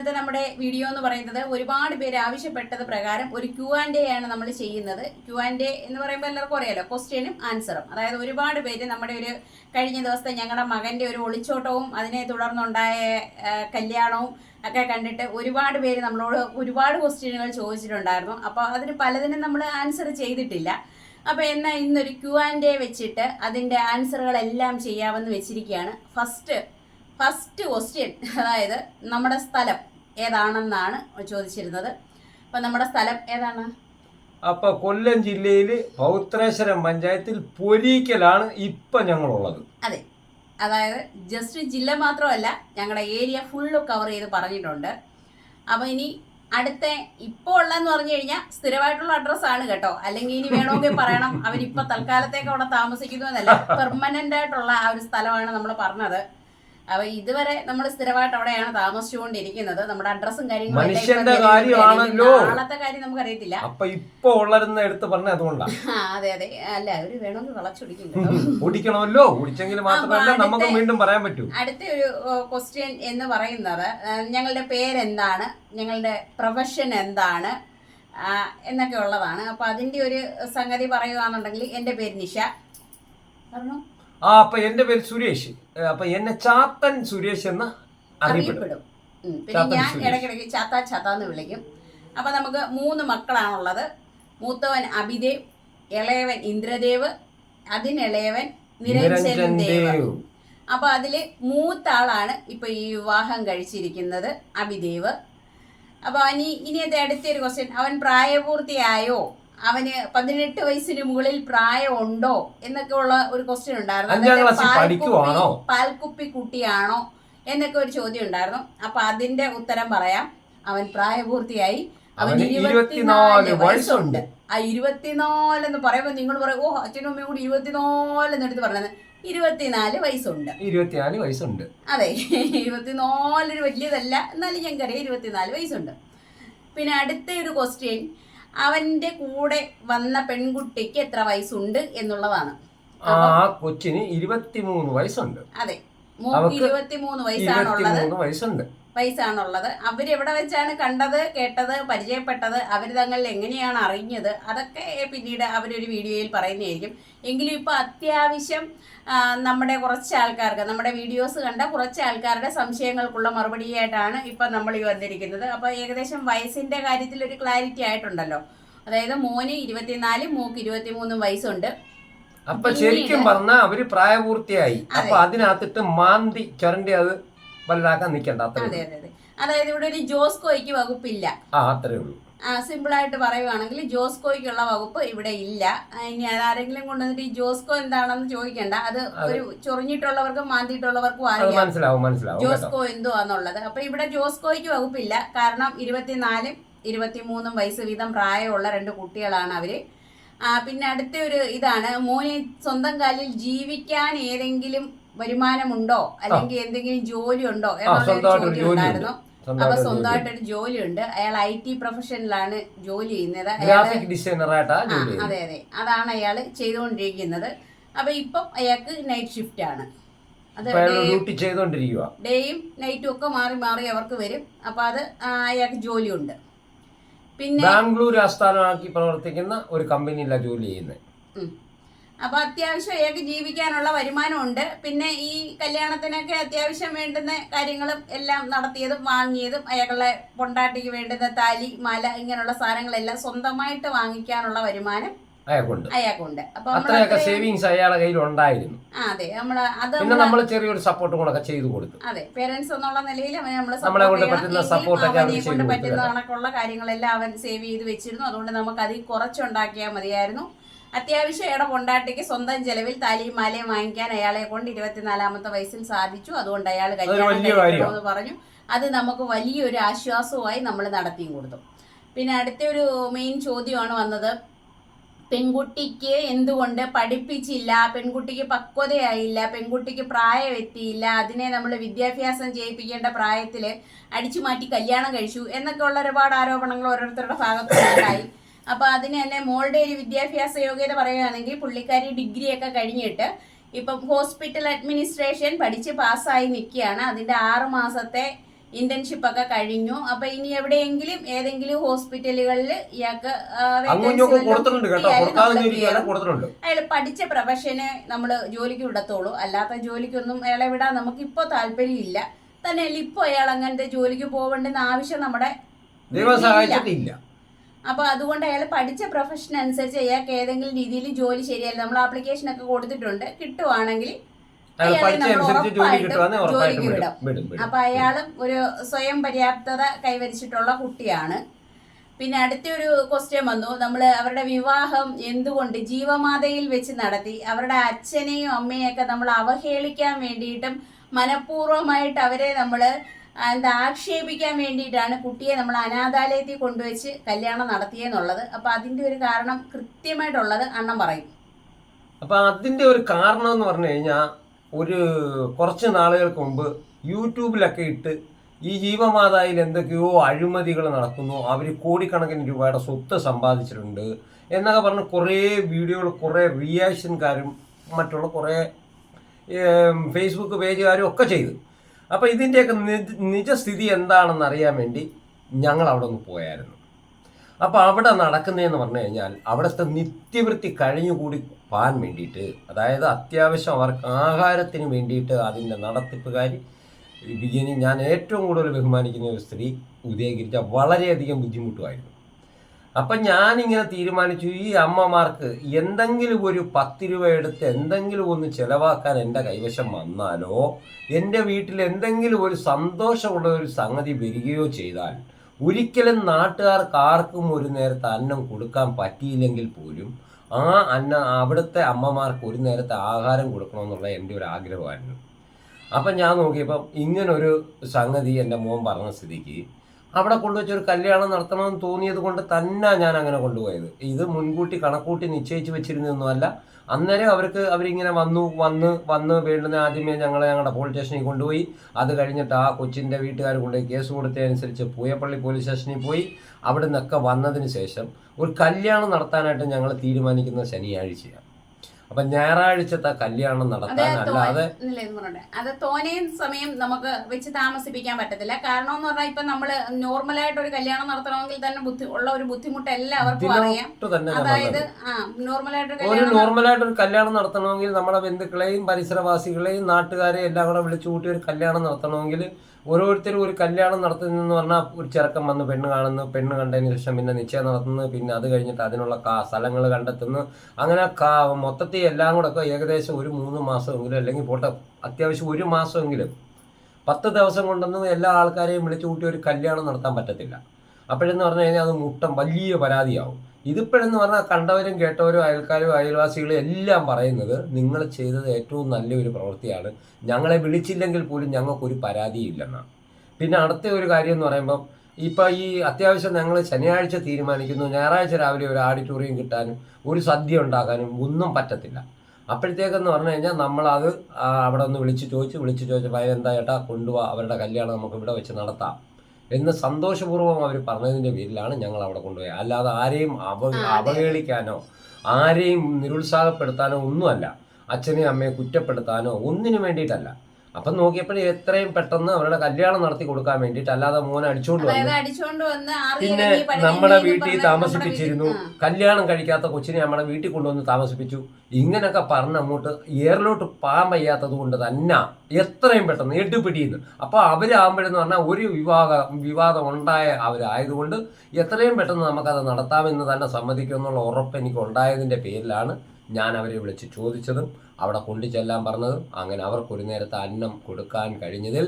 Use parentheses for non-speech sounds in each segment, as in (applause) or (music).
ഇന്നത്തെ നമ്മുടെ വീഡിയോ എന്ന് പറയുന്നത് ഒരുപാട് പേര് ആവശ്യപ്പെട്ടത് പ്രകാരം ഒരു ക്യു ആൻഡ് എ ആണ് നമ്മൾ ചെയ്യുന്നത്. ക്യു ആൻഡ് എ എന്ന് പറയുമ്പോൾ എല്ലാവർക്കും അറിയാലോ ക്വസ്റ്റ്യനും ആൻസറും അതായത് ഒരുപാട് പേര് നമ്മുടെ ഒരു കഴിഞ്ഞ ദിവസത്തെ ഞങ്ങളുടെ മകന്റെ ഒരു ഒളിച്ചോട്ടവും അതിനെ തുടർന്നുണ്ടായ കല്യാണവും ഒക്കെ കണ്ടിട്ട് ഒരുപാട് പേര് നമ്മളോട് ഒരുപാട് ക്വസ്റ്റ്യനുകൾ ചോദിച്ചിട്ടുണ്ടായിരുന്നു. അപ്പോൾ അതിന് പലതിനും നമ്മൾ ആൻസർ ചെയ്തിട്ടില്ല. അപ്പോൾ എന്നാൽ ഇന്നൊരു ക്യു ആൻഡ് എ വെച്ചിട്ട് അതിന്റെ ആൻസറുകളെല്ലാം ചെയ്യാമെന്ന് വെച്ചിരിക്കുകയാണ് ഫസ്റ്റ് ഫസ്റ്റ് ക്വസ്റ്റ്യൻ അതായത് നമ്മുടെ സ്ഥലം. ഏതാണെന്നാണ് ചോദിച്ചിരുന്നത്. അപ്പം നമ്മുടെ സ്ഥലം ഏതാണ്? അപ്പൊ കൊല്ലം ജില്ലയിൽ പൗത്രേശ്വരം പഞ്ചായത്തിൽ പൊരീക്കലാണ് ഇപ്പൊ ഞങ്ങളുള്ളത്. അതെ. അതായത് ജസ്റ്റ് ജില്ല മാത്രമല്ല ഞങ്ങളുടെ ഏരിയ ഫുള്ള് കവർ ചെയ്ത് പറഞ്ഞിട്ടുണ്ട്. അപ്പോൾ ഇനി അടുത്ത ഇപ്പോൾ ഉള്ളതെന്ന് പറഞ്ഞു കഴിഞ്ഞാൽ സ്ഥിരമായിട്ടുള്ള അഡ്രസ്സാണ് കേട്ടോ. അല്ലെങ്കിൽ ഇനി വേണമെങ്കിൽ പറയണം. അവരിപ്പോൾ തൽക്കാലത്തേക്ക് അവിടെ താമസിക്കുന്നു എന്നല്ല. പെർമനന്റ് ആയിട്ടുള്ള ആ ഒരു സ്ഥലമാണ് നമ്മൾ പറഞ്ഞത്. അപ്പോൾ ഇതുവരെ നമ്മൾ സ്ഥിരമായിട്ട് അവിടെയാണ് താമസിച്ചുകൊണ്ടിരിക്കുന്നത്. നമ്മുടെ അഡ്രസ്സും കാര്യങ്ങളും മനുഷ്യന്റെ കാര്യമാണല്ലോ. നാളത്തെ കാര്യം നമുക്കറിയത്തില്ല. അപ്പൊ ഇപ്പൊ ഉള്ളരുന്ന എടുത്ത് പറഞ്ഞ അതുകൊണ്ടാണ് (laughs) ആ അതെ അതെ. അല്ല അവർ വേണമെന്ന് വളച്ചൊടിക്കും കേട്ടോ. (laughs) കുടിക്കണമല്ലോ കുടിച്ചെങ്കിൽ മാത്രമല്ല നമുക്ക് വീണ്ടും പറയാൻ പറ്റൂ. അടുത്ത ഒരു ക്വസ്റ്റ്യൻ എന്ന് പറയുന്നത് ഞങ്ങളുടെ പേരെന്താണ്? ഞങ്ങളുടെ പ്രൊഫഷൻ എന്താണ്? എന്നൊക്കെ ഉള്ളതാണ്. അപ്പൊ അതിന്റെ ഒരു സംഗതി പറയുകയാണെന്നുണ്ടെങ്കിൽ എന്റെ പേര് നിഷ. പറഞ്ഞു. ആ അപ്പൊ എന്റെ പേര് സുരേഷ്. അപ്പൊ എന്നെ ചാത്തൻ സുരേഷ് എന്ന് അറിയപ്പെടും. പിന്നെ ഞാൻ ഇടയ്ക്കിടയ്ക്ക് ചാത്ത ചാത്ത എന്ന് വിളിക്കും. അപ്പൊ നമുക്ക് മൂന്ന് മക്കളാണുള്ളത്. മൂത്തവൻ അഭിദേവ് ഇളയവൻ ഇന്ദ്രദേവ് അതിനിളയവൻ നിരഞ്ജൻ ദേവ്. അപ്പൊ അതിൽ മൂത്ത ആളാണ് ഇപ്പൊ ഈ വിവാഹം കഴിച്ചിരിക്കുന്നത് അഭിദേവ് അപ്പൊ ഇനി അത് അടുത്തൊരു ക്വസ്റ്റ്യൻ അവൻ പ്രായപൂർത്തിയായോ? അവന് പതിനെട്ട് വയസ്സിന് മുകളിൽ പ്രായമുണ്ടോ എന്നൊക്കെ ഉള്ള ഒരു ക്വസ്റ്റ്യൻ ഉണ്ടായിരുന്നു. പാൽക്കുപ്പി-? കുട്ടിയാണോ എന്നൊക്കെ ഒരു ചോദ്യം ഉണ്ടായിരുന്നു. അപ്പൊ അതിന്റെ ഉത്തരം പറയാം. അവൻ പ്രായപൂർത്തിയായി. അവൻ ഇരുപത്തിനാല് 24 വയസ്സുണ്ട്. ആ ഇരുപത്തിനാല് എന്ന് പറയുമ്പോൾ നിങ്ങൾ പറയും ഓ അച്ഛനും അമ്മയും കൂടി ഇരുപത്തിനാല് എന്നെടുത്ത് പറഞ്ഞത്. ഇരുപത്തിനാല് വയസ്സുണ്ട്. ഇരുപത്തിനാല് വയസ്സുണ്ട്. അതെ (laughs) ഇരുപത്തിനാലൊരു വലിയതല്ല. എന്നാലും ഞങ്ങൾക്കറിയാം ഇരുപത്തിനാല് വയസ്സുണ്ട്. പിന്നെ അടുത്ത ഒരു ക്വസ്റ്റ്യൻ അവന്റെ കൂടെ വന്ന പെൺകുട്ടിക്ക് എത്ര വയസ്സുണ്ട് എന്നുള്ളതാണ്. ആ കൊച്ചിന് ഇരുപത്തിമൂന്ന് വയസ്സുണ്ട്. അതെ ഇരുപത്തിമൂന്ന് വയസ്സാണുള്ളത്. വയസ്സുണ്ട്. വയസ്സാണുള്ളത് അവരെവിടെ വെച്ചാണ് കണ്ടത് കേട്ടത് പരിചയപ്പെട്ടത് അവർ തങ്ങളിൽ എങ്ങനെയാണ് അറിഞ്ഞത് അതൊക്കെ പിന്നീട് അവരൊരു വീഡിയോയിൽ പറയുന്നതായിരിക്കും. എങ്കിലും ഇപ്പോൾ അത്യാവശ്യം നമ്മുടെ കുറച്ച് ആൾക്കാർക്ക് നമ്മുടെ വീഡിയോസ് കണ്ട കുറച്ച് ആൾക്കാരുടെ സംശയങ്ങൾക്കുള്ള മറുപടിയായിട്ടാണ് ഇപ്പം നമ്മൾ ഈ വന്നിരിക്കുന്നത്. അപ്പോൾ ഏകദേശം വയസ്സിന്റെ കാര്യത്തിൽ ഒരു ക്ലാരിറ്റി ആയിട്ടുണ്ടല്ലോ. അതായത് മോന് ഇരുപത്തിനാല് മൂക്ക് ഇരുപത്തിമൂന്നും വയസ്സുണ്ട്. അപ്പൊ ശരിക്കും പറഞ്ഞാൽ അവർ പ്രായപൂർത്തിയായി. അപ്പൊ അതിനകത്തിട്ട് മാന്തി ചരണ്ടി അത് വലുതാക്കാൻ നിക്കണ്ട അത്രേ അതെ അതെ അതെ. അതായത് ഇവിടെ ഒരു ജോസ്കോയ്ക്ക് വകുപ്പില്ല. ആ അത്രേ ഉള്ളൂ. സിമ്പിൾ ആയിട്ട് പറയുവാണെങ്കിൽ ജോസ്കോയ്ക്കുള്ള വകുപ്പ് ഇവിടെ ഇല്ല. ഇനി ആരെങ്കിലും കൊണ്ടുവന്നിട്ട് ഈ ജോസ്കോ എന്താണെന്ന് ചോദിക്കണ്ട. അത് ഒരു ചൊറിഞ്ഞിട്ടുള്ളവർക്കും മാന്തിയിട്ടുള്ളവർക്കും അറിയാം. ജോസ്കോ എന്തോ എന്നുള്ളത് അപ്പൊ ഇവിടെ ജോസ്കോയ്ക്ക് വകുപ്പില്ല. കാരണം ഇരുപത്തിനാലും ഇരുപത്തിമൂന്നും വയസ്സ് വീതം പ്രായമുള്ള രണ്ട് കുട്ടികളാണ് അവർ. പിന്നെ അടുത്ത ഒരു ഇതാണ്. മോനെ സ്വന്തം കാലിൽ ജീവിക്കാൻ ഏതെങ്കിലും വരുമാനമുണ്ടോ? അല്ലെങ്കിൽ എന്തെങ്കിലും ജോലി ഉണ്ടോ എന്നുള്ള ഒരു സ്വന്തമായിട്ടൊരു ചോദ്യം ജോലിയുണ്ട്. ഉണ്ടായിരുന്നു. അപ്പൊ സ്വന്തമായിട്ട് സ്വന്തമായിട്ടൊരു ജോലിയുണ്ട്. അയാൾ ഐ ടി പ്രൊഫഷനിലാണ് ജോലി ചെയ്യുന്നത്. ഗ്രാഫിക് ഡിസൈനറായിട്ടാ അതെ അതെ. അതാണ് അയാൾ ചെയ്തുകൊണ്ടിരിക്കുന്നത്. അപ്പൊ ഇപ്പം അയാൾക്ക് നൈറ്റ് ഷിഫ്റ്റ് ആണ്. ഡേയും നൈറ്റും ഒക്കെ മാറി മാറി അവർക്ക് വരും. അപ്പൊ അത് അയാൾക്ക് ജോലിയുണ്ട്. പിന്നെ ബാംഗ്ലൂർ ആസ്ഥാനമാക്കി പ്രവർത്തിക്കുന്ന ഒരു കമ്പനിയിലാണ് ജോലി ചെയ്യുന്നത്. അപ്പൊ അത്യാവശ്യം ഇയാൾക്ക് ജീവിക്കാനുള്ള വരുമാനമുണ്ട്. പിന്നെ ഈ കല്യാണത്തിനൊക്കെ അത്യാവശ്യം വേണ്ടുന്ന കാര്യങ്ങളും എല്ലാം നടത്തിയതും വാങ്ങിയതും അയാളുടെ പൊണ്ടാട്ടിക്ക് വേണ്ടുന്ന താലി മല ഇങ്ങനെയുള്ള സാധനങ്ങളെല്ലാം സ്വന്തമായിട്ട് വാങ്ങിക്കാനുള്ള വരുമാനം അയാൾക്കുണ്ട്. അയാൾക്കുണ്ട്. അപ്പൊ അത്രയൊക്കെ സേവിങ്സ് അയാളുടെ കയ്യിൽ ഉണ്ടായിരുന്നു. ആ അതെ. നമ്മൾ അത് പിന്നെ നമ്മൾ ചെറിയൊരു സപ്പോർട്ടും കൂടെ ചെയ്തു കൊടുത്തു. അതെ. പേരൻസ് എന്നുള്ള നിലയിൽ അവനെ നമ്മൾ നമ്മളെ കൊണ്ട് പറ്റുന്ന അവന് കൊണ്ട് കണക്കുള്ള കാര്യങ്ങളെല്ലാം അവൻ സേവ് ചെയ്ത് വെച്ചിരുന്നു. അതുകൊണ്ട് നമുക്ക് അതിൽ കുറച്ചുണ്ടാക്കിയാൽ മതിയായിരുന്നു. അത്യാവശ്യം അയാളുടെ കൊണ്ടാട്ടയ്ക്ക് സ്വന്തം ചെലവിൽ താലിയും മാലയും വാങ്ങിക്കാൻ അയാളെ കൊണ്ട് ഇരുപത്തിനാലാമത്തെ വയസ്സിൽ സാധിച്ചു. അതുകൊണ്ട് അയാൾ കല്യാണം പറഞ്ഞു. അത് നമുക്ക് വലിയൊരു ആശ്വാസവുമായി നമ്മൾ നടത്തിയും കൊടുത്തു. പിന്നെ അടുത്ത ഒരു മെയിൻ ചോദ്യമാണ് വന്നത്. പെൺകുട്ടിക്ക് എന്തുകൊണ്ട് പഠിപ്പിച്ചില്ല? പെൺകുട്ടിക്ക് പക്വതയായില്ല. പെൺകുട്ടിക്ക് പ്രായം എത്തിയില്ല അതിനെ നമ്മൾ വിദ്യാഭ്യാസം ചെയ്യിപ്പിക്കേണ്ട പ്രായത്തിൽ അടിച്ചു മാറ്റി കല്യാണം കഴിച്ചു എന്നൊക്കെ ഉള്ള ഒരുപാട് ആരോപണങ്ങൾ ഓരോരുത്തരുടെ ഭാഗത്തു നിന്നുണ്ടായി അപ്പോൾ അതിന് തന്നെ മോളുടെ ഒരു വിദ്യാഭ്യാസ യോഗ്യത പറയുകയാണെങ്കിൽ പുള്ളിക്കാരി ഡിഗ്രി ഒക്കെ കഴിഞ്ഞിട്ട് ഇപ്പം ഹോസ്പിറ്റൽ അഡ്മിനിസ്ട്രേഷൻ പഠിച്ച് പാസ്സായി നിൽക്കുകയാണ്. അതിന്റെ ആറ് മാസത്തെ ഇന്റേൺഷിപ്പ് ഒക്കെ കഴിഞ്ഞു. അപ്പൊ ഇനി എവിടെയെങ്കിലും ഏതെങ്കിലും ഹോസ്പിറ്റലുകളിൽ ഇയാൾക്ക് അയാൾ പഠിച്ച പ്രൊഫഷന് നമ്മൾ ജോലിക്ക് വിടത്തോളൂ അല്ലാത്ത ജോലിക്കൊന്നും അയാളെ വിടാൻ നമുക്ക് ഇപ്പൊ താല്പര്യമില്ല. തന്നെയല്ല ഇപ്പൊ അയാൾ അങ്ങനത്തെ ജോലിക്ക് പോകേണ്ടെന്ന ആവശ്യം നമ്മുടെ ദൈവം സഹായിച്ചിട്ടില്ല. അപ്പൊ അതുകൊണ്ട് അയാൾ പഠിച്ച പ്രൊഫഷൻ അനുസരിച്ച് അയാൾക്ക് ഏതെങ്കിലും രീതിയിൽ ജോലി ശരിയല്ല. നമ്മൾ ആപ്ലിക്കേഷൻ ഒക്കെ കൊടുത്തിട്ടുണ്ട്. കിട്ടുവാണെങ്കിൽ ജോലിക്ക് വിടും. അപ്പൊ അയാളും ഒരു സ്വയം പര്യാപ്തത കൈവരിച്ചിട്ടുള്ള കുട്ടിയാണ്. പിന്നെ അടുത്തൊരു ക്വസ്റ്റ്യൻ വന്നു. നമ്മൾ അവരുടെ വിവാഹം എന്തുകൊണ്ട് ജീവമാതയിൽ വെച്ച് നടത്തി അവരുടെ അച്ഛനെയും അമ്മയെയൊക്കെ നമ്മൾ അവഹേളിക്കാൻ വേണ്ടിയിട്ടും മനഃപൂർവമായിട്ട് അവരെ നമ്മൾ എന്താ ആക്ഷേപിക്കാൻ വേണ്ടിയിട്ടാണ് കുട്ടിയെ നമ്മൾ അനാഥാലയത്തിൽ കൊണ്ടുവച്ച് കല്യാണം നടത്തിയെന്നുള്ളത്. അപ്പൊ അതിന്റെ ഒരു കാരണം കൃത്യമായിട്ടുള്ളത് അണ്ണം പറയും. അപ്പൊ അതിന്റെ ഒരു കാരണം എന്ന് പറഞ്ഞു കഴിഞ്ഞാൽ ഒരു കുറച്ച് നാളുകൾക്ക് മുമ്പ് യൂട്യൂബിലൊക്കെ ഇട്ട് ഈ ജീവമാതായിൽ എന്തൊക്കെയോ അഴിമതികൾ നടക്കുന്നു. അവർ കോടിക്കണക്കിന് രൂപയുടെ സ്വത്ത് സമ്പാദിച്ചിട്ടുണ്ട് എന്നൊക്കെ പറഞ്ഞ് കുറേ വീഡിയോകൾ കുറേ റിയാക്ഷൻകാരും മറ്റുള്ള കുറേ ഫേസ്ബുക്ക് പേജുകാരും ഒക്കെ ചെയ്തു. അപ്പോൾ ഇതിന്റെയൊക്കെ നിജ നിജസ്ഥിതി എന്താണെന്ന് അറിയാൻ വേണ്ടി ഞങ്ങൾ അവിടെ ഒന്ന് പോയായിരുന്നു. അപ്പോൾ അവിടെ നടക്കുന്നതെന്ന് പറഞ്ഞു കഴിഞ്ഞാൽ അവിടുത്തെ നിത്യവൃത്തി കഴിഞ്ഞുകൂടി പോകാൻ വേണ്ടിയിട്ട് അതായത് അത്യാവശ്യം അവർക്ക് ആഹാരത്തിന് വേണ്ടിയിട്ട് അതിന്റെ നടത്തിപ്പുകാരി ഇനി ഞാൻ ഏറ്റവും കൂടുതൽ ബഹുമാനിക്കുന്ന ഒരു സ്ത്രീ ഉദയഗിരിച്ച വളരെയധികം ബുദ്ധിമുട്ടുമായിരുന്നു. അപ്പം ഇങ്ങനെ തീരുമാനിച്ചു ഈ അമ്മമാർക്ക് എന്തെങ്കിലും ഒരു പത്ത് രൂപ എടുത്ത് എന്തെങ്കിലും ഒന്ന് ചിലവാക്കാൻ എന്റെ കൈവശം വന്നാലോ എന്റെ വീട്ടിൽ എന്തെങ്കിലും ഒരു സന്തോഷമുള്ള ഒരു സംഗതി വരികയോ ചെയ്താൽ ഒരിക്കലും നാട്ടുകാർക്ക് ആർക്കും ഒരു നേരത്തെ അന്നം കൊടുക്കാൻ പറ്റിയില്ലെങ്കിൽ പോലും ആ അന്ന അവിടുത്തെ അമ്മമാർക്ക് ഒരു നേരത്തെ ആഹാരം കൊടുക്കണമെന്നുള്ള എന്റെ ഒരു ആഗ്രഹമായിരുന്നു. അപ്പം ഞാൻ നോക്കിയപ്പം ഇങ്ങനൊരു സംഗതി എന്റെ മോൻ പറഞ്ഞ സ്ഥിതിക്ക് അവിടെ കൊണ്ടുവച്ച് ഒരു കല്യാണം നടത്തണമെന്ന് തോന്നിയത് കൊണ്ട് തന്നെ ഞാൻ അങ്ങനെ കൊണ്ടുപോയത്. ഇത് മുൻകൂട്ടി കണക്കൂട്ടി നിശ്ചയിച്ച് വെച്ചിരുന്നൊന്നുമല്ല അന്നേരം അവർക്ക് അവരിങ്ങനെ വന്നു വന്ന് വന്ന് വേണ്ടുന്ന ആദ്യമേ ഞങ്ങളെ ഞങ്ങളുടെ പോലീസ് സ്റ്റേഷനിൽ കൊണ്ടുപോയി. അത് കഴിഞ്ഞിട്ട് ആ കൊച്ചിന്റെ വീട്ടുകാർ കൊണ്ടുപോയി കേസ് കൊടുത്തതനുസരിച്ച് പൂയപ്പള്ളി പോലീസ് സ്റ്റേഷനിൽ പോയി. അവിടെ നിന്നൊക്കെ വന്നതിന് ശേഷം ഒരു കല്യാണം നടത്താനായിട്ട് ഞങ്ങൾ തീരുമാനിക്കുന്ന ശനിയാഴ്ചയാണ്. അപ്പം ഞായറാഴ്ചത്തെ കല്യാണം നടത്താൻ അല്ലാതെ. അത് തോനെയും സമയം നമുക്ക് വെച്ച് താമസിപ്പിക്കാൻ പറ്റത്തില്ല കാരണം എന്ന് പറഞ്ഞാൽ ഇപ്പൊ നമ്മൾ നോർമലായിട്ട് ഒരു കല്യാണം നടത്തണമെങ്കിൽ തന്നെ ബുദ്ധി ഉള്ള ഒരു ബുദ്ധിമുട്ട് എല്ലാവർക്കും അറിയാം അതായത്. ആ നോർമലായിട്ട് ഒരു നോർമലായിട്ട് ഒരു കല്യാണം നടത്തണമെങ്കിൽ നമ്മുടെ ബന്ധുക്കളെയും പരിസരവാസികളെയും നാട്ടുകാരെയും എല്ലാം കൂടെ വിളിച്ചു കൂട്ടി ഒരു കല്യാണം നടത്തണമെങ്കിൽ ഓരോരുത്തരും ഒരു കല്യാണം നടത്തുന്നതെന്ന് പറഞ്ഞാൽ ഒരു ചെറുക്കം വന്ന് പെണ്ണ് കാണുന്നു പെണ്ണ് കണ്ടതിന് ശേഷം പിന്നെ നിശ്ചയം നടത്തുന്നു പിന്നെ അത് കഴിഞ്ഞിട്ട് അതിനുള്ള കാ സ്ഥലങ്ങൾ കണ്ടെത്തുന്നു. അങ്ങനെ കാ മൊത്തത്തിൽ എല്ലാം കൂടെ ഒക്കെ ഏകദേശം ഒരു മൂന്ന് മാസമെങ്കിലും അല്ലെങ്കിൽ പോട്ടെ അത്യാവശ്യം ഒരു മാസമെങ്കിലും. പത്ത് ദിവസം കൊണ്ടൊന്നും എല്ലാ ആൾക്കാരെയും വിളിച്ചു കൂട്ടി ഒരു കല്യാണം നടത്താൻ പറ്റത്തില്ല. അപ്പോഴെന്ന് പറഞ്ഞു കഴിഞ്ഞാൽ അത് മുട്ടം വലിയ പരാതിയാവും. ഇതിപ്പോഴെന്ന് പറഞ്ഞാൽ കണ്ടവരും കേട്ടവരും അയൽക്കാരും അയൽവാസികളും എല്ലാം പറയുന്നത് നിങ്ങൾ ചെയ്തത് ഏറ്റവും നല്ലൊരു പ്രവൃത്തിയാണ്. ഞങ്ങളെ വിളിച്ചില്ലെങ്കിൽ പോലും ഞങ്ങൾക്കൊരു പരാതിയില്ലെന്നാണ്. പിന്നെ അടുത്ത ഒരു കാര്യം എന്ന് പറയുമ്പം ഇപ്പം ഈ അത്യാവശ്യം ഞങ്ങൾ ശനിയാഴ്ച തീരുമാനിക്കുന്നു. ഞായറാഴ്ച രാവിലെ ഒരു ആഡിറ്റോറിയം കിട്ടാനും ഒരു സദ്യ ഉണ്ടാക്കാനും ഒന്നും പറ്റത്തില്ല. അപ്പോഴത്തേക്കെന്ന് പറഞ്ഞു കഴിഞ്ഞാൽ നമ്മളത് അവിടെ ഒന്ന് വിളിച്ച് ചോദിച്ച് വിളിച്ച് ചോദിച്ചപ്പോൾ എന്താ ചേട്ടാ കൊണ്ടുപോവാ അവരുടെ കല്യാണം നമുക്ക് ഇവിടെ വെച്ച് നടത്താം. എന്ന് സന്തോഷപൂർവം അവർ പറഞ്ഞതിന്റെ പേരിലാണ് ഞങ്ങൾ അവിടെ കൊണ്ടുപോയത്. അല്ലാതെ ആരെയും അവ അവഹേളിക്കാനോ ആരെയും നിരുത്സാഹപ്പെടുത്താനോ ഒന്നുമല്ല. അച്ഛനെയും അമ്മയെ കുറ്റപ്പെടുത്താനോ ഒന്നിനു വേണ്ടിയിട്ടല്ല. അപ്പം നോക്കിയപ്പോൾ എത്രയും പെട്ടെന്ന് അവരുടെ കല്യാണം നടത്തി കൊടുക്കാൻ വേണ്ടിട്ട് അല്ലാതെ മോനെ അടിച്ചുകൊണ്ട് വന്നു. വന്ന് പിന്നെ നമ്മുടെ വീട്ടിൽ താമസിപ്പിച്ചിരുന്നു. കല്യാണം കഴിക്കാത്ത കൊച്ചിനെ നമ്മുടെ വീട്ടിൽ കൊണ്ടുവന്ന് താമസിപ്പിച്ചു. ഇങ്ങനൊക്കെ പറഞ്ഞ് അങ്ങോട്ട് ഏറിലോട്ട് പാൻ വയ്യാത്തത് കൊണ്ട് തന്നെ എത്രയും പെട്ടെന്ന് എടുപിടിയുന്നു. അപ്പോൾ അവരാകുമ്പോഴെന്ന് പറഞ്ഞാൽ ഒരു വിവാഹ വിവാദം ഉണ്ടായ അവരായതുകൊണ്ട് എത്രയും പെട്ടെന്ന് നമുക്കത് നടത്താമെന്ന് തന്നെ സമ്മതിക്കുമെന്നുള്ള ഉറപ്പ് എനിക്ക് ഉണ്ടായതിന്റെ പേരിലാണ് ഞാൻ അവരെ വിളിച്ച് ചോദിച്ചതും അവിടെ കൊണ്ടു ചെല്ലാൻ പറഞ്ഞതും അങ്ങനെ അവർക്കൊരു നേരത്തെ അന്നം കൊടുക്കാൻ കഴിഞ്ഞതിൽ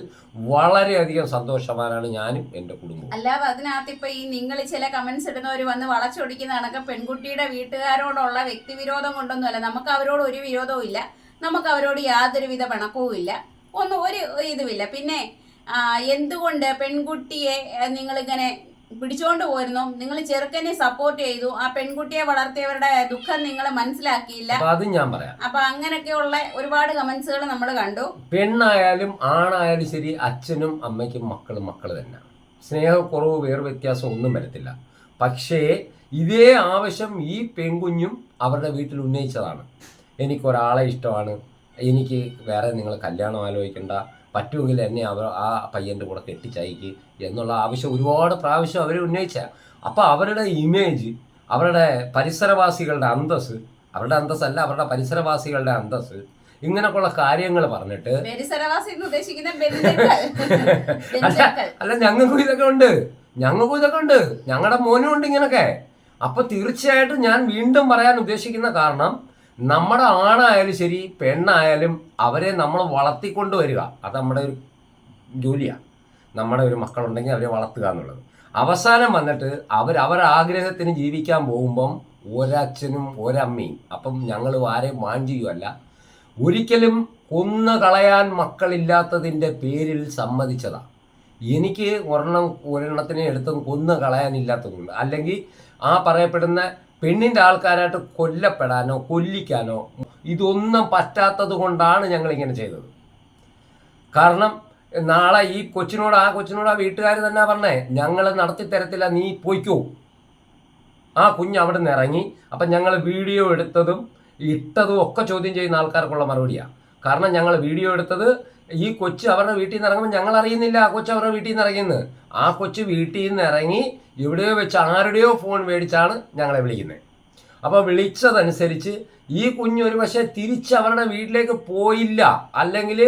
വളരെയധികം സന്തോഷവാനാണ് ഞാനും എന്റെ കുടുംബം അല്ലാതെ അതിനകത്ത് ഇപ്പൊ ഈ നിങ്ങൾ ചില കമന്റ്സ് ഇടുന്നവർ വന്ന് വളച്ചൊടിക്കുന്ന കണക്ക് പെൺകുട്ടിയുടെ വീട്ടുകാരോടുള്ള വ്യക്തിവിരോധം കൊണ്ടൊന്നുമല്ല. നമുക്ക് അവരോട് ഒരു വിരോധവും ഇല്ല. നമുക്ക് അവരോട് യാതൊരുവിധ പിണക്കവും ഇല്ല. ഒന്നും ഒരു ഇതുമില്ല. പിന്നെ എന്തുകൊണ്ട് പെൺകുട്ടിയെ നിങ്ങളിങ്ങനെ പിടിച്ചുകൊണ്ട് പോയിരുന്നു നിങ്ങൾ ചെറുക്കനെ സപ്പോർട്ട് ചെയ്തു. ആ പെൺകുട്ടിയെ വളർത്തിയവരുടെ ദുഃഖം നിങ്ങൾ മനസ്സിലാക്കിയില്ല. അപ്പൊ അതും ഞാൻ പറയാം. അപ്പൊ അങ്ങനെയൊക്കെയുള്ള ഒരുപാട് കമന്റ്സുകൾ നമ്മൾ കണ്ടു. പെണ്ണായാലും ആണായാലും ശരി അച്ഛനും അമ്മയ്ക്കും മക്കളും മക്കൾ തന്നെ. സ്നേഹക്കുറവ് വേറെ വ്യത്യാസം ഒന്നും വരത്തില്ല. പക്ഷേ ഇതേ ആവശ്യം ഈ പെൺകുഞ്ഞും അവരുടെ വീട്ടിൽ ഉന്നയിച്ചതാണ്. എനിക്കൊരാളെ ഇഷ്ടമാണ്. എനിക്ക് വേറെ നിങ്ങൾ കല്യാണം ആലോചിക്കണ്ട. പറ്റുമെങ്കിൽ എന്നെ അവർ ആ പയ്യന്റെ കൂടെ കെട്ടിച്ചയക്ക് എന്നുള്ള ആവശ്യം ഒരുപാട് പ്രാവശ്യം അവർ ഉന്നയിച്ച. അപ്പോൾ അവരുടെ ഇമേജ് അവരുടെ പരിസരവാസികളുടെ അന്തസ് അവരുടെ അന്തസ്സല്ല അവരുടെ പരിസരവാസികളുടെ അന്തസ് ഇങ്ങനെയൊക്കെയുള്ള കാര്യങ്ങൾ പറഞ്ഞിട്ട് ബന്ധുക്കൾ. (laughs) അല്ല ഞങ്ങൾക്കും ഇതൊക്കെ ഉണ്ട്. ഞങ്ങൾക്കും ഇതൊക്കെ ഉണ്ട്. ഞങ്ങളുടെ മോനും ഉണ്ട് ഇങ്ങനൊക്കെ അപ്പൊ തീർച്ചയായിട്ടും ഞാൻ വീണ്ടും പറയാൻ ഉദ്ദേശിക്കുന്ന കാരണം നമ്മുടെ ആണായാലും ശരി പെണ്ണായാലും അവരെ നമ്മൾ വളർത്തിക്കൊണ്ട് വരിക. അത് നമ്മുടെ ഒരു ജോലിയാണ് നമ്മുടെ ഒരു മക്കളുണ്ടെങ്കിൽ അവരെ വളർത്തുക എന്നുള്ളത്. അവസാനം വന്നിട്ട് അവർ അവരുടെ ആഗ്രഹത്തിന് ജീവിക്കാൻ പോകുമ്പം ഒരച്ഛനും ഒരമ്മയും അപ്പം ഞങ്ങൾ ആരെയും വാഞ്ചിയുമല്ല ഒരിക്കലും കൊന്നു കളയാൻ മക്കളില്ലാത്തതിന്റെ പേരിൽ സമ്മതിച്ചതാണ് എനിക്ക് ഒരെണ്ണം ഒരെണ്ണത്തിനെ എടുത്തും കൊന്നു കളയാനില്ലാത്തതുകൊണ്ട്. അല്ലെങ്കിൽ ആ പറയപ്പെടുന്ന പെണ്ണിന്റെ ആൾക്കാരായിട്ട് കൊല്ലപ്പെടാനോ കൊല്ലിക്കാനോ ഇതൊന്നും പറ്റാത്തത് കൊണ്ടാണ് ഞങ്ങൾ ഇങ്ങനെ ചെയ്തത്. കാരണം നാളെ ഈ കൊച്ചിനോട് ആ കൊച്ചിനോട് ആ വീട്ടുകാർ തന്നെ പറഞ്ഞേ ഞങ്ങൾ നടത്തി തരത്തില്ല നീ പോയിക്കോ. ആ കുഞ്ഞ് അവിടെ നിന്ന് ഇറങ്ങി അപ്പം ഞങ്ങൾ വീഡിയോ എടുത്തതും ഇട്ടതും ഒക്കെ ചോദ്യം ചെയ്യുന്ന ആൾക്കാർക്കുള്ള മറുപടിയാണ് കാരണം ഞങ്ങൾ വീഡിയോ എടുത്തത് ഈ കൊച്ച് അവരുടെ വീട്ടിൽ നിന്ന് ഇറങ്ങുമ്പോൾ ഞങ്ങൾ അറിയുന്നില്ല ആ കൊച്ച് അവരുടെ വീട്ടിൽ നിന്ന് ഇറങ്ങിയെന്ന്. ആ കൊച്ച് വീട്ടിൽ നിന്ന് ഇറങ്ങി എവിടെയോ വെച്ച് ആരുടെയോ ഫോൺ മേടിച്ചാണ് ഞങ്ങളെ വിളിക്കുന്നത് അപ്പോൾ വിളിച്ചതനുസരിച്ച് ഈ കുഞ്ഞ് ഒരു പക്ഷേ തിരിച്ച് അവരുടെ വീട്ടിലേക്ക് പോയില്ല. അല്ലെങ്കിൽ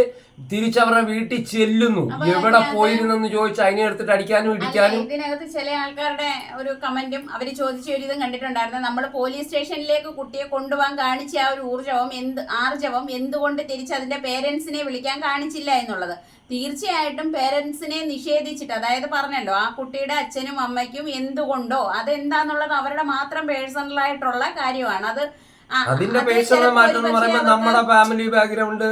തിരിച്ച് അവരുടെ വീട്ടിൽ ചെല്ലുന്നു. എവിടെ പോയിരുന്നെന്ന് ചോദിച്ചു അതിനെ എടുത്തിട്ട് അടിക്കാനും ഇടിക്കാനും. ഇതിനകത്ത് ചില ആൾക്കാരുടെ ഒരു കമന്റും അവർ ചോദിച്ച ഒരു ഇതും കണ്ടിട്ടുണ്ടായിരുന്നു. നമ്മൾ പോലീസ് സ്റ്റേഷനിലേക്ക് കുട്ടിയെ കൊണ്ടുപോകാൻ കാണിച്ച ആ ഒരു ഊർജവം എന്ത് ആർജവം എന്തുകൊണ്ട് തിരിച്ച് അതിന്റെ പേരൻസിനെ വിളിക്കാൻ കാണിച്ചില്ല എന്നുള്ളത്. തീർച്ചയായിട്ടും പേരൻസിനെ നിഷേധിച്ചിട്ട് അതായത് പറഞ്ഞല്ലോ ആ കുട്ടിയുടെ അച്ഛനും അമ്മയ്ക്കും എന്തുകൊണ്ടോ അതെന്താന്നുള്ളത് അവരുടെ മാത്രം പേഴ്സണലായിട്ടുള്ള കാര്യമാണ്. അത് അതിന്റെ അത് പേഴ്സണൽ മാറ്റം എന്ന് പറയുമ്പോൾ നമ്മുടെ ഫാമിലി ബാക്ക്ഗ്രൗണ്ട്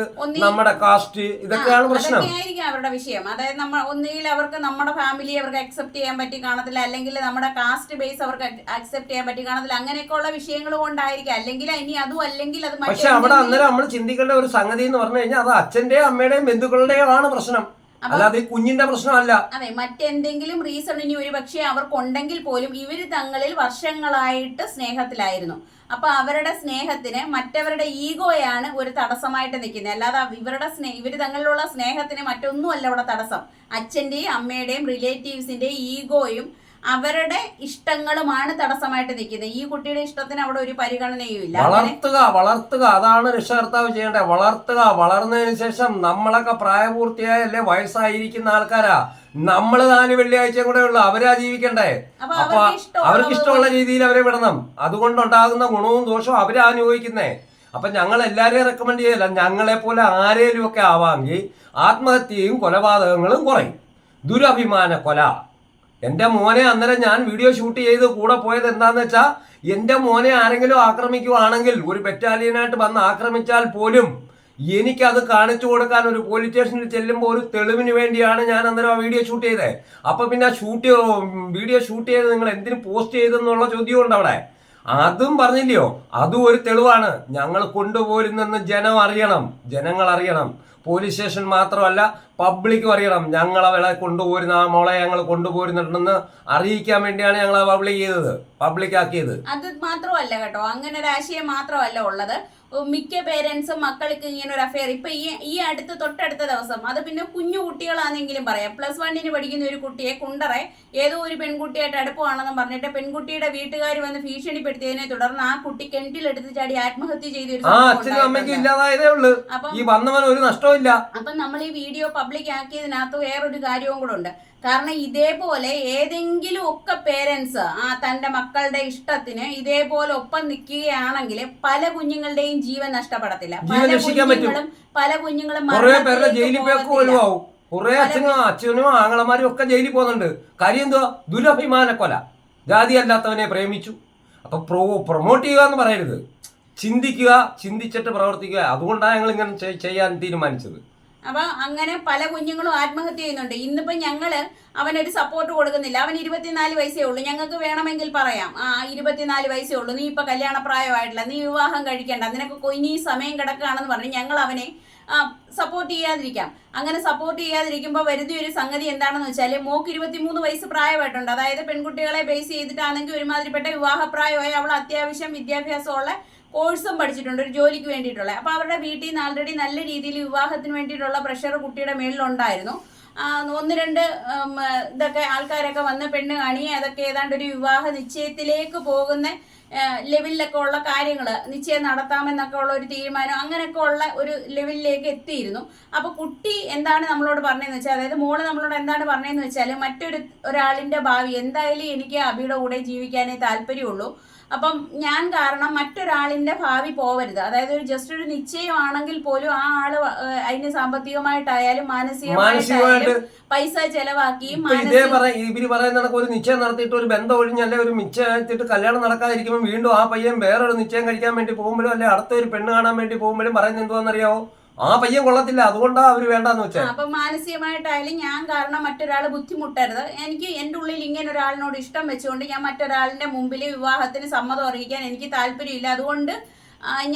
നമ്മുടെ കാസ്റ്റ് ഇതൊക്കെയാണ് പ്രശ്നം. ആയിരിക്കും അവരുടെ വിഷയം. അതായത് നമ്മൾ ഒന്നുകിൽ അവർക്ക് നമ്മുടെ ഫാമിലി അവർക്ക് അക്സെപ്റ്റ് ചെയ്യാൻ പറ്റി കാണത്തില്ല അല്ലെങ്കിൽ നമ്മുടെ കാസ്റ്റ് ബേസ് അവർക്ക് അക്സെപ്റ്റ് ചെയ്യാൻ പറ്റി കാണത്തില്ല അങ്ങനെയൊക്കെയുള്ള വിഷയങ്ങൾ കൊണ്ടായിരിക്കും. അല്ലെങ്കിൽ ഇനി അതും അല്ലെങ്കിൽ അത് പക്ഷെ അവിടെ അന്നേരം നമ്മൾ ചിന്തിക്കേണ്ട ഒരു സംഗതി എന്ന് പറഞ്ഞു കഴിഞ്ഞാൽ അത് അച്ഛന്റെയും അമ്മയുടെയും ബന്ധുക്കളുടെയോ ആണ് പ്രശ്നം. അല്ലാതെ കുഞ്ഞിന്റെ പ്രശ്നമല്ല. അതെ മറ്റെന്തെങ്കിലും റീസൺ ഇനി ഒരു പക്ഷേ അവർക്കുണ്ടെങ്കിൽ പോലും ഇവർ തങ്ങളിൽ വർഷങ്ങളായിട്ട് സ്നേഹത്തിലായിരുന്നു. അപ്പൊ അവരുടെ സ്നേഹത്തിന് മറ്റവരുടെ ഈഗോയാണ് ഒരു തടസ്സമായിട്ട് നിൽക്കുന്നത്. അല്ലാതെ ഇവരുടെ സ്നേഹ ഇവർ തങ്ങളിലുള്ള സ്നേഹത്തിന് മറ്റൊന്നുമല്ല ഇവിടെ തടസ്സം. അച്ഛന്റെയും അമ്മയുടെയും റിലേറ്റീവ്സിന്റെയും ഈഗോയും അവരുടെ ഇഷ്ടങ്ങളുമാണ് തടസ്സമായിട്ട് നിൽക്കുന്നത്. ഈ കുട്ടിയുടെ ഇഷ്ടത്തിന് അവിടെ ഒരു പരിഗണനയും ഇല്ല വളർത്തുക വളർത്തുക. അതാണ് രക്ഷകർത്താവ് ചെയ്യേണ്ടത്. വളർത്തുക വളർന്നതിന് ശേഷം നമ്മളൊക്കെ പ്രായപൂർത്തിയായല്ലേ വയസ്സായിരിക്കുന്ന ആൾക്കാരാ. നമ്മൾ നാല് വെള്ളിയാഴ്ച കൂടെ ഉള്ളു. അവരാ ജീവിക്കണ്ടേ? അപ്പൊ അവർക്ക് ഇഷ്ടമുള്ള രീതിയിൽ അവരെ വിടണം. അതുകൊണ്ടുണ്ടാകുന്ന ഗുണവും ദോഷവും അവരാ അനുഭവിക്കുന്നേ. അപ്പൊ ഞങ്ങൾ എല്ലാരെയും റെക്കമെൻഡ് ചെയ്യല ഞങ്ങളെ പോലെ ആരേലും ഒക്കെ ആവാമെങ്കിൽ ആത്മഹത്യയും കൊലപാതകങ്ങളും കുറയും. ദുരഭിമാന കൊല. എന്റെ മോനെ അന്നേരം ഞാൻ വീഡിയോ ഷൂട്ട് ചെയ്ത് കൂടെ പോയത് എന്താന്ന് വെച്ചാൽ എന്റെ മോനെ ആരെങ്കിലും ആക്രമിക്കുവാണെങ്കിൽ ഒരു ബറ്റാലിയനായിട്ട് വന്ന് ആക്രമിച്ചാൽ പോലും എനിക്കത് കാണിച്ചു കൊടുക്കാൻ ഒരു പോലീസ് സ്റ്റേഷനിൽ ചെല്ലുമ്പോൾ ഒരു തെളിവിന് വേണ്ടിയാണ് ഞാൻ അന്നേരം ആ വീഡിയോ ഷൂട്ട് ചെയ്തത് അപ്പൊ പിന്നെ ഷൂട്ട് വീഡിയോ ഷൂട്ട് ചെയ്ത് നിങ്ങൾ എന്തിനു പോസ്റ്റ് ചെയ്തെന്നുള്ള ചോദ്യമുണ്ട് അവിടെ. അതും പറഞ്ഞില്ലയോ? അതും ഒരു തെളിവാണ്. ഞങ്ങൾ കൊണ്ടുപോരുന്നെന്ന് ജനം അറിയണം. ജനങ്ങൾ അറിയണം. പോലീസ് സ്റ്റേഷൻ മാത്രമല്ല പബ്ലിക്കും അറിയണം. ഞങ്ങൾ അവളെ കൊണ്ടുപോരുന്ന ആ മോളെ ഞങ്ങൾ കൊണ്ടുപോരുന്നുണ്ടെന്ന് അറിയിക്കാൻ വേണ്ടിയാണ് ഞങ്ങൾ പബ്ലിക് ചെയ്തത് പബ്ലിക് ആക്കിയത്. അത് മാത്രമല്ല കേട്ടോ. അങ്ങനെ ഒരു ആശയം മാത്രമല്ല ഉള്ളത്. മിക്ക പേരൻസും മക്കൾക്ക് ഇങ്ങനെ ഒരു അഫെയർ ഇപ്പൊ ഈ ഈ അടുത്ത തൊട്ടടുത്ത ദിവസം അത് പിന്നെ കുഞ്ഞു കുട്ടികളാണെങ്കിലും പറയാം. പ്ലസ് വണ്ണിന് പഠിക്കുന്ന ഒരു കുട്ടിയെ കുണ്ടറെ ഏതോ ഒരു പെൺകുട്ടിയായിട്ട് അടുപ്പമാണെന്ന് പറഞ്ഞിട്ട് പെൺകുട്ടിയുടെ വീട്ടുകാർ വന്ന് ഭീഷണിപ്പെടുത്തിയതിനെ തുടർന്ന് ആ കുട്ടി കിണറ്റിലെടുത്ത് ചാടി ആത്മഹത്യ ചെയ്തൊരു അപ്പൊ ഈ ഒരു നഷ്ടവും ഇല്ല. നമ്മൾ ഈ വീഡിയോ പബ്ലിക് ആക്കിയതിനകത്ത് വേറൊരു കാര്യവും കൂടെ ഉണ്ട്. കാരണം ഇതേപോലെ ഏതെങ്കിലും ഒക്കെ പേരൻസ് ആ തന്റെ മക്കളുടെ ഇഷ്ടത്തിന് ഇതേപോലെ ഒപ്പം നിൽക്കുകയാണെങ്കിൽ പല കുഞ്ഞുങ്ങളുടെയും ജീവൻ നഷ്ടപ്പെടത്തില്ല. പല. കുഞ്ഞുങ്ങളും പല കുഞ്ഞുങ്ങളും കുറെ അച്ഛനും അച്ഛനും ആങ്ങളമാരും ഒക്കെ ജയിലിൽ പോകുന്നുണ്ട്. കാര്യം എന്തോ ദുരഭിമാന കൊല. ജാതി അല്ലാത്തവനെ പ്രേമിച്ചു. അപ്പൊ പ്രോ പ്രൊമോട്ട് ചെയ്യുക എന്ന് പറയരുത്. ചിന്തിക്കുക ചിന്തിച്ചിട്ട് പ്രവർത്തിക്കുക. അതുകൊണ്ടാണ് ഞങ്ങൾ ഇങ്ങനെ ചെയ്യാൻ തീരുമാനിച്ചത്. അപ്പൊ അങ്ങനെ പല കുഞ്ഞുങ്ങളും ആത്മഹത്യ ചെയ്യുന്നുണ്ട്. ഇന്നിപ്പോ ഞങ്ങൾ അവനൊരു സപ്പോർട്ട് കൊടുക്കുന്നില്ല. അവൻ ഇരുപത്തിനാല് വയസ്സേ ഉള്ളൂ. ഞങ്ങൾക്ക് വേണമെങ്കിൽ പറയാം. ആ ഇരുപത്തിനാല് വയസ്സേ ഉള്ളൂ. നീ ഇപ്പൊ കല്യാണ പ്രായമായിട്ടില്ല നീ വിവാഹം കഴിക്കേണ്ട. നിനക്ക് കൊ- ഇനി സമയം കിടക്കുകയാണെന്ന് പറഞ്ഞ് ഞങ്ങൾ അവനെ സപ്പോർട്ട് ചെയ്യാതിരിക്കാം. അങ്ങനെ സപ്പോർട്ട് ചെയ്യാതിരിക്കുമ്പോൾ വരുന്ന ഒരു സംഗതി എന്താണെന്ന് വെച്ചാൽ മോക്ക് ഇരുപത്തിമൂന്ന് വയസ്സ് പ്രായമായിട്ടുണ്ട്. അതായത് പെൺകുട്ടികളെ ബേസ് ചെയ്തിട്ടാണെങ്കിൽ ഒരുമാതിരിപ്പെട്ട വിവാഹപ്രായമായി അവൾ അത്യാവശ്യം വിദ്യാഭ്യാസമുള്ള കോഴ്സും പഠിച്ചിട്ടുണ്ട് ഒരു ജോലിക്ക് വേണ്ടിയിട്ടുള്ള. അപ്പോൾ അവരുടെ വീട്ടിൽ നിന്ന് ആൾറെഡി നല്ല രീതിയിൽ വിവാഹത്തിന് വേണ്ടിയിട്ടുള്ള പ്രഷർ കുട്ടിയുടെ മേളിലുണ്ടായിരുന്നു. ഒന്ന് രണ്ട് ഇതൊക്കെ ആൾക്കാരൊക്കെ വന്ന് പെണ്ണ് കാണി അതൊക്കെ ഏതാണ്ട് ഒരു വിവാഹ നിശ്ചയത്തിലേക്ക് പോകുന്ന ലെവലിലൊക്കെ ഉള്ള കാര്യങ്ങൾ നിശ്ചയം നടത്താമെന്നൊക്കെ ഉള്ള ഒരു തീരുമാനം അങ്ങനെയൊക്കെ ഉള്ള ഒരു ലെവലിലേക്ക് എത്തിയിരുന്നു. അപ്പൊ കുട്ടി എന്താണ് നമ്മളോട് പറഞ്ഞതെന്ന് വെച്ചാൽ അതായത് മോൾ നമ്മളോട് എന്താണ് പറഞ്ഞതെന്ന് വെച്ചാൽ മറ്റൊരു ഒരാളിന്റെ ഭാവി എന്തായാലും എനിക്ക് അബിയുടെ കൂടെ ജീവിക്കാനേ താല്പര്യമുള്ളൂ. അപ്പം ഞാൻ കാരണം മറ്റൊരാളിന്റെ ഭാവി പോവരുത്. അതായത് ഒരു ജസ്റ്റ് ഒരു നിശ്ചയമാണെങ്കിൽ പോലും ആ ആൾ അതിന് സാമ്പത്തികമായിട്ടായാലും മാനസികമായിട്ടായാലും മാനസികമായിട്ട് പൈസ ചെലവാക്കിയും ഇതേ ഇവർ പറയുന്ന ഒരു നിശ്ചയം നടത്തിയിട്ട് ഒരു ബന്ധം ഒഴിഞ്ഞല്ലേ ഒരു നിശ്ചയം കല്യാണം നടക്കാതിരിക്കുമ്പോൾ വീണ്ടും ആ പയ്യൻ വേറൊരു നിശ്ചയം കഴിക്കാൻ വേണ്ടി പോകുമ്പോഴും അല്ലെ അടുത്ത ഒരു പെണ്ണ് കാണാൻ വേണ്ടി പോകുമ്പോഴും പറയുന്നത് എന്തുവാന്നറിയാവോ? ആ പയ്യൻ കൊള്ളത്തില്ല. അതുകൊണ്ടാ അവർ വേണ്ടെന്ന് വെച്ചാൽ വെച്ചേ അപ്പൊ മാനസികമായിട്ടായാലും ഞാൻ കാരണം മറ്റൊരാൾ ബുദ്ധിമുട്ടരുത്. എനിക്ക് എന്റെ ഉള്ളിൽ ഇങ്ങനെ ഒരാളിനോട് ഇഷ്ടം വെച്ചുകൊണ്ട് ഞാൻ മറ്റൊരാളിന്റെ മുമ്പിൽ വിവാഹത്തിന് സമ്മതം അറിയിക്കാൻ എനിക്ക് താല്പര്യമില്ല. അതുകൊണ്ട്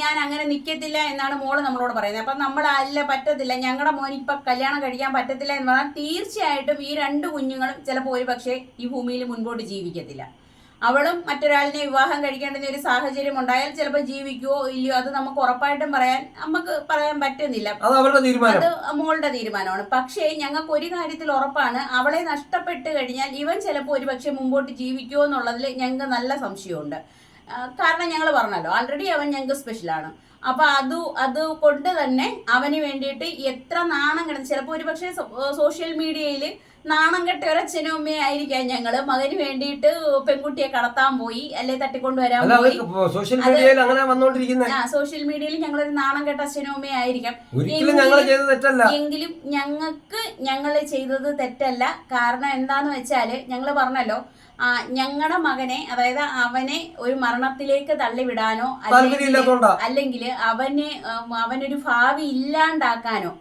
ഞാൻ അങ്ങനെ നിൽക്കത്തില്ല എന്നാണ് മോൾ നമ്മളോട് പറയുന്നത്. അപ്പം നമ്മൾ അല്ല പറ്റത്തില്ല. ഞങ്ങളുടെ മോൻ ഇപ്പം കല്യാണം കഴിക്കാൻ പറ്റത്തില്ല എന്ന് പറഞ്ഞാൽ തീർച്ചയായിട്ടും ഈ രണ്ട് കുഞ്ഞുങ്ങളും ചിലപ്പോൾ ഒരു പക്ഷേ ഈ ഭൂമിയിൽ മുൻപോട്ട് ജീവിക്കത്തില്ല. അവളും മറ്റൊരാളിനെ വിവാഹം കഴിക്കേണ്ടുന്ന ഒരു സാഹചര്യം ഉണ്ടായാൽ ചിലപ്പോൾ ജീവിക്കുവോ ഇല്ലയോ അത് നമുക്ക് ഉറപ്പായിട്ടും പറയാൻ നമുക്ക് പറയാൻ പറ്റുന്നില്ല. അത് അവരുടെ തീരുമാനം. അത് മോളുടെ തീരുമാനമാണ്. പക്ഷേ ഞങ്ങൾക്ക് ഒരു കാര്യത്തിൽ ഉറപ്പാണ്. അവളെ നഷ്ടപ്പെട്ട് കഴിഞ്ഞാൽ ഇവൻ ചിലപ്പോൾ ഒരു പക്ഷേ മുമ്പോട്ട് ജീവിക്കുമോ എന്നുള്ളതിൽ ഞങ്ങൾക്ക് നല്ല സംശയമുണ്ട്. കാരണം ഞങ്ങൾ പറഞ്ഞല്ലോ ആൾറെഡി അവൻ ഞങ്ങൾക്ക് സ്പെഷ്യലാണ് അപ്പൊ അത് അത് കൊണ്ട് തന്നെ അവന് വേണ്ടിയിട്ട് എത്ര നാണം കിടന്ന് ചിലപ്പോൾ ഒരു പക്ഷേ സോഷ്യൽ മീഡിയയിൽ നാണം കെട്ട ഒരച്ഛനും അമ്മയും ആയിരിക്കാം ഞങ്ങൾ. മകന് വേണ്ടിയിട്ട് പെൺകുട്ടിയെ കടത്താൻ പോയി അല്ലെ തട്ടിക്കൊണ്ടുവരാൻ പോയി. സോഷ്യൽ മീഡിയയിൽ അങ്ങനെ വന്നോണ്ടിരിക്കുന്നത് ആ സോഷ്യൽ മീഡിയയിൽ ഞങ്ങൾ ഒരു നാണം കെട്ട അച്ഛനും അമ്മയും ആയിരിക്കാം. എങ്കിലും ഞങ്ങൾക്ക് ഞങ്ങൾ ചെയ്തത് തെറ്റല്ല. കാരണം എന്താന്ന് വെച്ചാൽ ഞങ്ങൾ പറഞ്ഞല്ലോ ആ ഞങ്ങളുടെ മകനെ അതായത് അവനെ ഒരു മരണത്തിലേക്ക് തള്ളിവിടാനോ അല്ലെങ്കിൽ അവനെ അവനൊരു ഭാവി ഇല്ലാണ്ടാക്കാനോ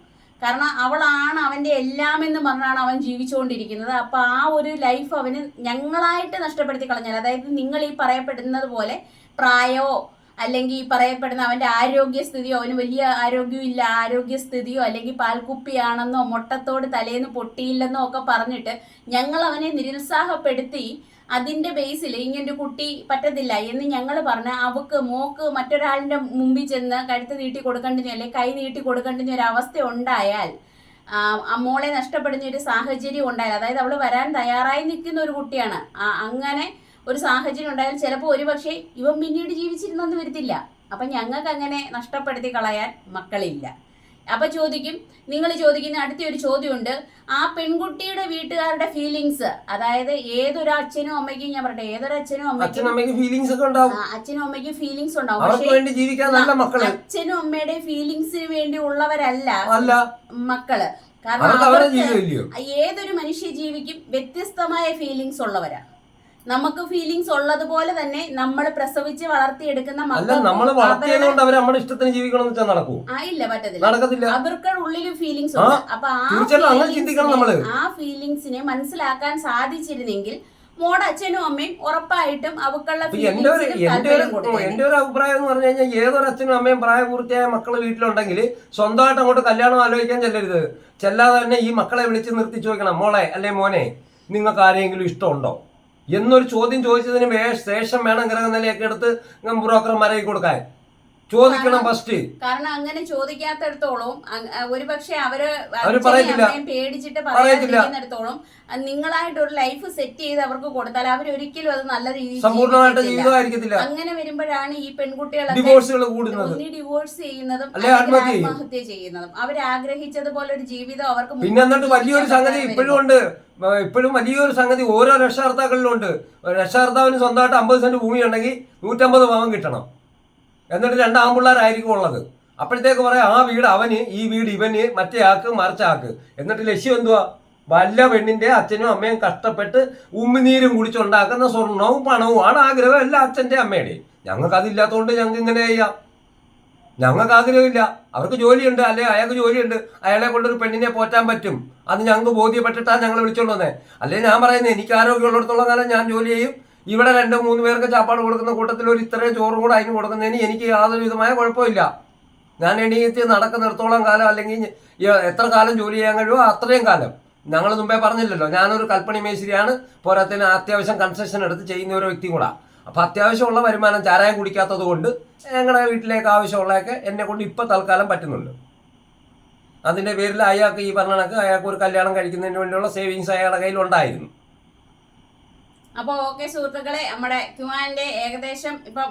കാരണം അവളാണ് അവന്റെ എല്ലാം എന്ന് പറഞ്ഞാണ് അവൻ ജീവിച്ചുകൊണ്ടിരിക്കുന്നത്. അപ്പൊ ആ ഒരു ലൈഫ് അവന് ഞങ്ങളായിട്ട് നഷ്ടപ്പെടുത്തി കളഞ്ഞാൽ അതായത് നിങ്ങൾ ഈ പറയപ്പെടുന്നത് പോലെ പ്രായമോ അല്ലെങ്കിൽ ഈ പറയപ്പെടുന്ന അവന്റെ ആരോഗ്യസ്ഥിതിയോ അവന് വലിയ ആരോഗ്യമില്ല ആരോഗ്യസ്ഥിതിയോ അല്ലെങ്കിൽ പാൽക്കുപ്പിയാണെന്നോ മുട്ടത്തോട് തലേന്ന് പൊട്ടിയില്ലെന്നോ ഒക്കെ പറഞ്ഞിട്ട് ഞങ്ങൾ അവനെ നിരുത്സാഹപ്പെടുത്തി അതിന്റെ ബേസിൽ ഇങ്ങനൊരു കുട്ടി പറ്റത്തില്ല എന്ന് ഞങ്ങൾ പറഞ്ഞ അവക്ക് മോക്ക് മറ്റൊരാളിന്റെ മുമ്പിൽ ചെന്ന് കഴുത്ത് നീട്ടി കൊടുക്കേണ്ടി അല്ലെങ്കിൽ കൈ നീട്ടി കൊടുക്കേണ്ടി ഒരു അവസ്ഥ ഉണ്ടായാൽ മോളെ നഷ്ടപ്പെടുന്ന ഒരു സാഹചര്യം ഉണ്ടായാൽ അതായത് അവൾ വരാൻ തയ്യാറായി നിൽക്കുന്ന ഒരു കുട്ടിയാണ്. അങ്ങനെ ഒരു സാഹചര്യം ഉണ്ടായാൽ ചിലപ്പോൾ ഒരുപക്ഷെ ഇവൻ പിന്നീട് ജീവിച്ചിരുന്നൊന്നും വരത്തില്ല. അപ്പൊ ഞങ്ങൾക്ക് അങ്ങനെ നഷ്ടപ്പെടുത്തി കളയാൻ മക്കളില്ല. അപ്പൊ ചോദിക്കും നിങ്ങൾ ചോദിക്കുന്ന അടുത്ത ഒരു ചോദ്യമുണ്ട്. ആ പെൺകുട്ടിയുടെ വീട്ടുകാരുടെ ഫീലിങ്സ് അതായത് ഏതൊരു അച്ഛനും അമ്മയ്ക്കും ഞാൻ പറയട്ടെ ഏതൊരു അച്ഛനും അമ്മയ്ക്കും ഫീലിങ്സ് ഒക്കെ ഉണ്ടാവും. അച്ഛനും അമ്മയ്ക്കും ഫീലിങ്സ് ഉണ്ടാവും. പക്ഷേ അച്ഛനും അമ്മയുടെ ഫീലിങ്സിന് വേണ്ടി ഉള്ളവരല്ല മക്കൾ. കാരണം ഏതൊരു മനുഷ്യ ജീവിക്കും വ്യത്യസ്തമായ ഫീലിങ്സ് ഉള്ളവരാ. നമുക്ക് ഫീലിങ്സ് ഉള്ളതുപോലെ തന്നെ നമ്മൾ പ്രസവിച്ച് വളർത്തിയെടുക്കുന്ന അല്ല നമ്മൾ അവർ നമ്മുടെ ഇഷ്ടത്തിന് ജീവിക്കണം വെച്ചാൽ നടക്കൂ ആയില്ല പറ്റത്തില്ല. നടക്കത്തില്ല. അവർക്ക് ഉള്ളിലും ഫീലിങ്സ് ഉണ്ട്. അപ്പൊ ആ തീർച്ചയായിട്ടും അങ്ങനെ feelings ചിന്തിക്കണം നമ്മൾ. ആ ഫീലിങ്സിനെ മനസ്സിലാക്കാൻ സാധിച്ചിരുന്നെങ്കിൽ മോടെ അച്ഛനും അമ്മയും ഉറപ്പായിട്ടും അവക്കുള്ള എന്റെ ഒരു എന്റെ ഒരു എന്റെ ഒരു അഭിപ്രായം എന്ന് പറഞ്ഞു കഴിഞ്ഞാൽ ഏതൊരു അച്ഛനും അമ്മയും പ്രായപൂർത്തിയായ മക്കൾ വീട്ടിലുണ്ടെങ്കിൽ സ്വന്തമായിട്ട് അങ്ങോട്ട് കല്യാണം ആലോചിക്കാൻ ചെല്ലരുത്. ചെല്ലാതെ തന്നെ ഈ മക്കളെ വിളിച്ച് നിർത്തി ചോദിക്കണം മോളെ അല്ലെ മോനെ നിങ്ങൾക്ക് ആരെങ്കിലും ഇഷ്ടമുണ്ടോ? എന്നൊരു ചോദ്യം ചോദിച്ചതിന് ശേഷം വേണം ഗ്രഹനിലയൊക്കെ എടുത്ത് ബ്രോക്കർമാരെ കൊടുക്കാൻ. ചോദിക്കണം ഫസ്റ്റ് കാരണം അങ്ങനെ ചോദിക്കാത്തടത്തോളം ഒരു പക്ഷെ അവർ പേടിച്ചിട്ട് പറയുന്നിടത്തോളം നിങ്ങളായിട്ട് ഒരു ലൈഫ് സെറ്റ് ചെയ്ത് അവർക്ക് കൊടുത്താൽ അവർ ഒരിക്കലും അത് നല്ല രീതിയിൽ. അങ്ങനെ വരുമ്പോഴാണ് ഈ പെൺകുട്ടികളൊക്കെ ഒന്നി ഡിവോഴ്സ് ചെയ്യുന്നതും ആത്മഹത്യ ചെയ്യുന്നതും. അവർ ആഗ്രഹിച്ചതുപോലെ ഒരു ജീവിതം അവർക്ക് പിന്നെ എന്നിട്ട് വലിയൊരു സംഗതി ഇപ്പോഴും ഉണ്ട്. ഇപ്പോഴും വലിയൊരു സംഗതി ഓരോ രക്ഷാർത്താക്കളിലും ഉണ്ട്. രക്ഷാർത്താവിന് സ്വന്തമായിട്ട് അമ്പത് സെന്റ് ഭൂമി ഉണ്ടെങ്കിൽ നൂറ്റമ്പത് ഭാവം കിട്ടണം. എന്നിട്ട് രണ്ട് ആമ്പിള്ളേരായിരിക്കും ഉള്ളത്. അപ്പോഴത്തേക്ക് പറയാം ആ വീട് അവന് ഈ വീട് ഇവന് മറ്റേ ആക്ക് മറിച്ച ആക്ക്. എന്നിട്ട് ലക്ഷ്യം എന്തുവാ? വല്ല പെണ്ണിന്റെ അച്ഛനും അമ്മയും കഷ്ടപ്പെട്ട് ഉമ്മിനീരും കുടിച്ചുണ്ടാക്കുന്ന സ്വർണവും പണവും ആണ് ആഗ്രഹം എല്ലാ അച്ഛന്റെ അമ്മയുടെയും ഞങ്ങൾക്ക് അതില്ലാത്തതുകൊണ്ട് ഞങ്ങൾക്ക് ഇങ്ങനെ ചെയ്യാം. ഞങ്ങൾക്ക് ആഗ്രഹമില്ല. അവർക്ക് ജോലിയുണ്ട് അല്ലെ? അയാൾക്ക് ജോലിയുണ്ട്. അയാളെ കൊണ്ടൊരു പെണ്ണിനെ പോറ്റാൻ പറ്റും. അത് ഞങ്ങൾക്ക് ബോധ്യപ്പെട്ടിട്ടാണ് ഞങ്ങൾ വിളിച്ചോണ്ടു വന്നേ. അല്ലെ ഞാൻ പറയുന്നത് എനിക്ക് ആരോഗ്യമുള്ളിടത്തോളം കാലം ഞാൻ ജോലി ചെയ്യും. ഇവിടെ രണ്ടോ മൂന്ന് പേർക്ക് ചാപ്പാട് കൊടുക്കുന്ന കൂട്ടത്തിൽ ഒരു ഇത്രയും ചോറും കൂടെ അതിന് കൊടുക്കുന്നതിന് എനിക്ക് യാതൊരു വിധമായ കുഴപ്പമില്ല. ഞാൻ എണീറ്റ് നടക്കുന്നിടത്തോളം കാലം അല്ലെങ്കിൽ എത്ര കാലം ജോലി ചെയ്യാൻ കഴിയുമോ അത്രയും കാലം. ഞങ്ങൾ മുമ്പേ പറഞ്ഞില്ലല്ലോ ഞാനൊരു കൽപ്പണി മേശിരിയാണ് പോരാത്തിന് അത്യാവശ്യം കൺസെഷൻ എടുത്ത് ചെയ്യുന്ന ഒരു വ്യക്തി കൂടെ. അപ്പൊ അത്യാവശ്യമുള്ള വരുമാനം ചാരായം കുടിക്കാത്തത് കൊണ്ട് ഞങ്ങളുടെ വീട്ടിലേക്ക് ആവശ്യമുള്ളതൊക്കെ എന്നെ കൊണ്ട് ഇപ്പം തൽക്കാലം പറ്റുന്നുണ്ട് അതിന്റെ പേരിൽ അയാൾക്ക് ഈ പറഞ്ഞ കണക്ക് അയാൾക്ക് ഒരു കല്യാണം കഴിക്കുന്നതിന് വേണ്ടിയുള്ള സേവിങ്സ് അയാളുടെ കയ്യിൽ ഉണ്ടായിരുന്നു അപ്പോൾ ഓക്കെ സുഹൃത്തുക്കളെ നമ്മുടെ ക്യുവാന്റെ ഏകദേശം ഇപ്പം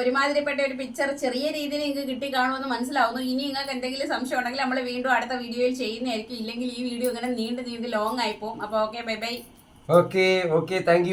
ഒരുമാതിരിപ്പെട്ട ഒരു പിക്ചർ ചെറിയ രീതിയിൽ നിങ്ങൾക്ക് കിട്ടി കാണുമെന്ന് മനസ്സിലാവുന്നു. ഇനി നിങ്ങൾക്ക് എന്തെങ്കിലും സംശയം ഉണ്ടെങ്കിൽ നമ്മൾ വീണ്ടും അടുത്ത വീഡിയോയിൽ ചെയ്യുന്നതായിരിക്കും. ഇല്ലെങ്കിൽ ഈ വീഡിയോ ഇങ്ങനെ നീണ്ട് നീണ്ട് ലോങ് പോകും അപ്പോൾ okay bye bye okay okay thank